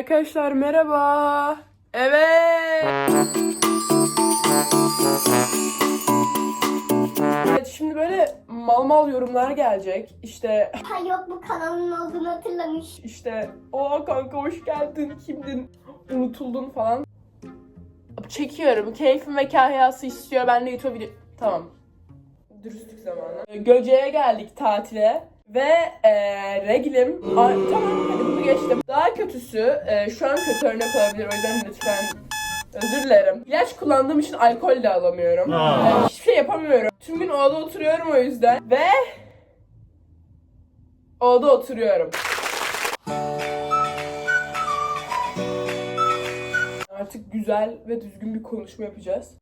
Arkadaşlar merhaba. Evet. Evet şimdi böyle mal mal yorumlar gelecek. İşte Ha yok bu kanalın olduğunu hatırlamış. işte o kanka hoş geldin kimdin unutuldun falan. Çekiyorum. Keyfim ve kahyası istiyor. Ben de YouTube video... Tamam. Dürüstlük zamanı. Göce'ye geldik tatile. Ve e, reglim... Ay, tamam hadi bunu geçtim. Daha kötüsü, e, şu an kötü örnek olabilir o yüzden lütfen özür dilerim. İlaç kullandığım için alkol de alamıyorum. Aa. E, hiçbir şey yapamıyorum. Tüm gün odada oturuyorum o yüzden. Ve... Odada oturuyorum. Artık güzel ve düzgün bir konuşma yapacağız.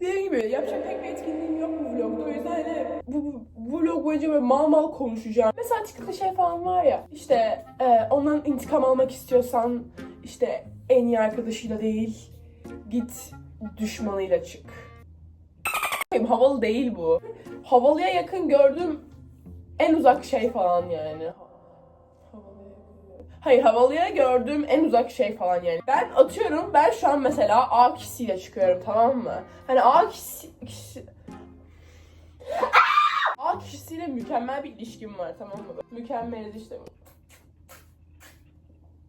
Dediğim gibi yapacak pek bir etkinliğim yok bu vlogda. O yüzden hani bu, bu vlog boyunca böyle mal mal konuşacağım. Mesela TikTok'ta şey falan var ya. İşte e, ondan intikam almak istiyorsan işte en iyi arkadaşıyla değil git düşmanıyla çık. Havalı değil bu. Havalıya yakın gördüğüm en uzak şey falan yani. Hayır havalıya gördüğüm en uzak şey falan yani. Ben atıyorum ben şu an mesela A kişisiyle çıkıyorum tamam mı? Hani A kişisi... kişi... A kişisiyle mükemmel bir ilişkim var tamam mı? Mükemmeliz işte.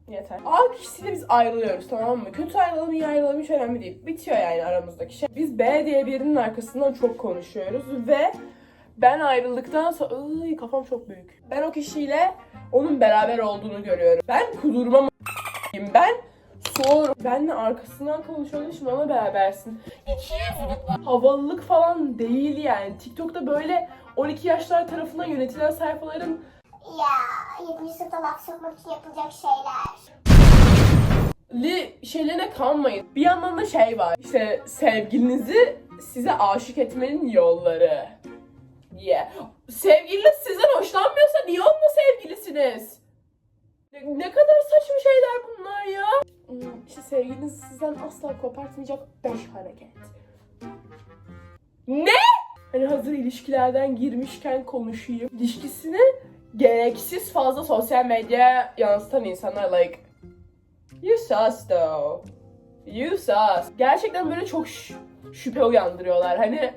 Yeter. A kişisiyle biz ayrılıyoruz tamam mı? Kötü ayrılalım iyi ayrılalım hiç önemli değil. Bitiyor yani aramızdaki şey. Biz B diye birinin arkasından çok konuşuyoruz ve ben ayrıldıktan sonra Iy, kafam çok büyük. Ben o kişiyle onun beraber olduğunu görüyorum. Ben kudurmam ben soğurum. Benle arkasından konuşuyorsun şimdi onunla berabersin. Havalılık falan değil yani. TikTok'ta böyle 12 yaşlar tarafından yönetilen sayfaların Ya 70 sınıfta laf sokmak için yapılacak şeyler. li şeylerine kanmayın. Bir yandan da şey var. İşte sevgilinizi size aşık etmenin yolları. Diye. Sevgiliniz sizden hoşlanmıyorsa niye onunla sevgilisiniz? Ne, ne kadar saçma şeyler bunlar ya. İşte sevgiliniz sizden asla kopartmayacak 5 hareket. Ne? Hani hazır ilişkilerden girmişken konuşayım. İlişkisini gereksiz fazla sosyal medyaya yansıtan insanlar like You sus though. You sus. Gerçekten böyle çok şüphe uyandırıyorlar. Hani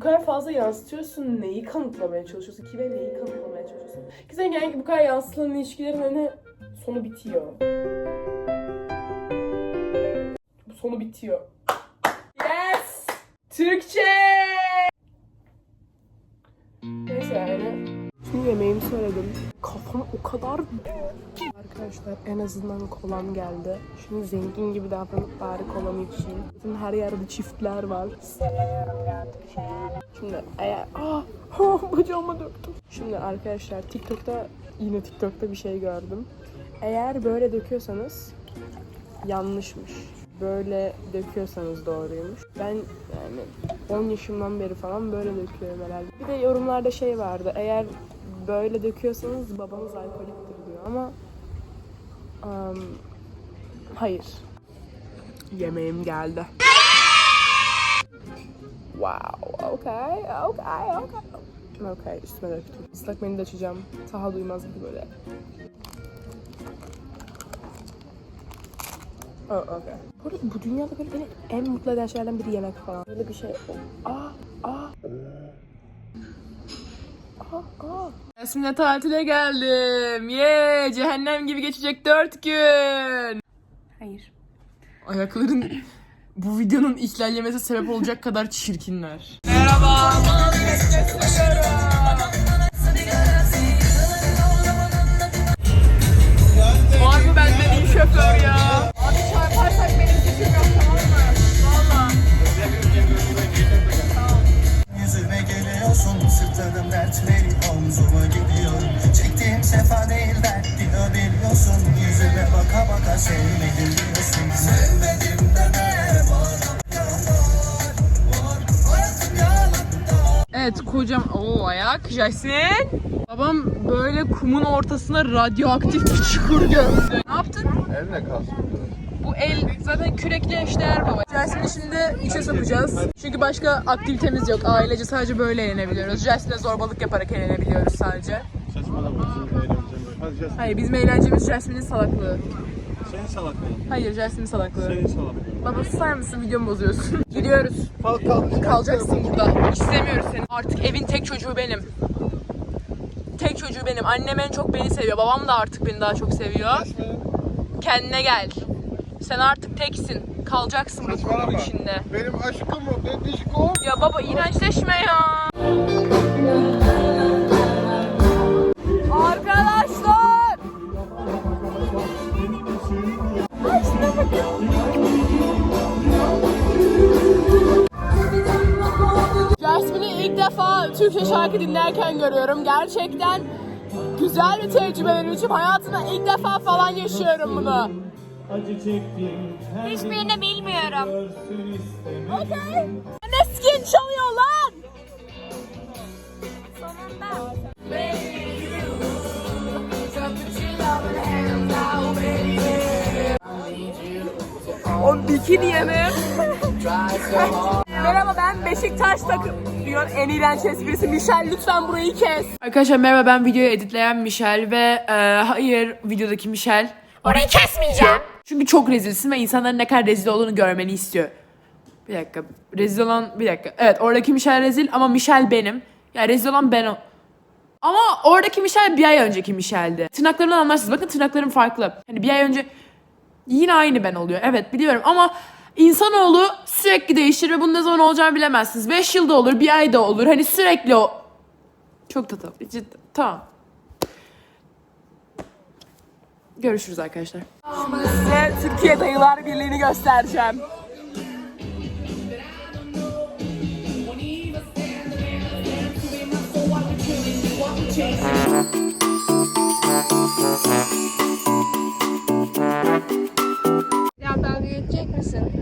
kadar fazla yansıtıyorsun neyi kanıtlamaya çalışıyorsun? Kime neyi kanıtlamaya çalışıyorsun? Ki sen genellikle bu kadar yansıtılan ilişkilerin hani sonu bitiyor. Bu sonu bitiyor. Yes! Türkçe! Neyse yani. Şimdi yemeğimi söyledim. Kafam o kadar. Arkadaşlar en azından kolam geldi. Şimdi zengin gibi davranıp bari kolamı içeyim. Şimdi her yerde çiftler var. Şimdi eğer... Ah! Oh, bacağıma döktüm. Şimdi arkadaşlar TikTok'ta yine TikTok'ta bir şey gördüm. Eğer böyle döküyorsanız yanlışmış. Böyle döküyorsanız doğruymuş. Ben yani 10 yaşımdan beri falan böyle döküyorum herhalde. Bir de yorumlarda şey vardı. Eğer böyle döküyorsanız babanız alkoliktir diyor ama um, hayır. Yemeğim geldi. Wow, okay, okay, okay. Okay, üstüme döktüm. Islak mendil açacağım. Taha duymaz gibi böyle. Oh, okay. Bu, bu dünyada böyle beni en mutlu eden şeylerden biri yemek falan. Böyle bir şey. Aa, Yasemin'le tatile geldim. Ye, cehennem gibi geçecek dört gün. Hayır. Ayakların bu videonun ihlallemesi sebep olacak kadar çirkinler. Merhaba. Var mı benden iyi şoför ya? Evet kocam o ayak Jason. Babam böyle kumun ortasına radyoaktif bir çukur gömdü. Ne yaptın? Elle kalsın. Bu el zaten kürekle eşdeğer baba. Jason'i şimdi içe sokacağız. Çünkü başka aktivitemiz yok. Ailece sadece böyle eğlenebiliyoruz. Jason'le zorbalık yaparak eğlenebiliyoruz sadece. Saçmalama. Hayır bizim eğlencemiz Jasmine'in salaklığı. Senin salaklığın. Hayır Jasmine'in salaklığı. Senin salaklığın. Baba susar mısın videomu bozuyorsun. Gidiyoruz. Kalk kalk. Kalacaksın burada. İstemiyoruz seni. Artık evin tek çocuğu benim. Tek çocuğu benim. Annem en çok beni seviyor. Babam da artık beni daha çok seviyor. Kendine gel. Sen artık teksin. Kalacaksın bu grubun içinde. Benim aşkım o. Bebişkom. Ya baba iğrençleşme ya. Türkçe şarkı dinlerken görüyorum. Gerçekten güzel bir tecrübe benim için. Hayatımda ilk defa falan yaşıyorum bunu. Hiçbirini bilmiyorum. Okay. Ne skin çalıyor lan? Sonunda. O bikiniye mi? merhaba ben Beşiktaş takım. Diyor en iğrenç esprisi Michel lütfen burayı kes. Arkadaşlar merhaba ben videoyu editleyen Michel ve e, hayır videodaki Michel. Orayı kesmeyeceğim. Çünkü çok rezilsin ve insanların ne kadar rezil olduğunu görmeni istiyor. Bir dakika. Rezil olan bir dakika. Evet oradaki Michel rezil ama Michel benim. Ya rezil olan ben o. Ama oradaki Michel bir ay önceki Michel'di. Tırnaklarımdan anlarsınız. Bakın tırnaklarım farklı. Hani bir ay önce yine aynı ben oluyor. Evet biliyorum ama İnsanoğlu sürekli değişir ve bunun ne zaman olacağını bilemezsiniz. 5 yılda olur, bir ayda olur. Hani sürekli o... Çok tatlı. Cidden. Tamam. Görüşürüz arkadaşlar. Size Türkiye Dayılar Birliği'ni göstereceğim. Ya dalga geçecek misin?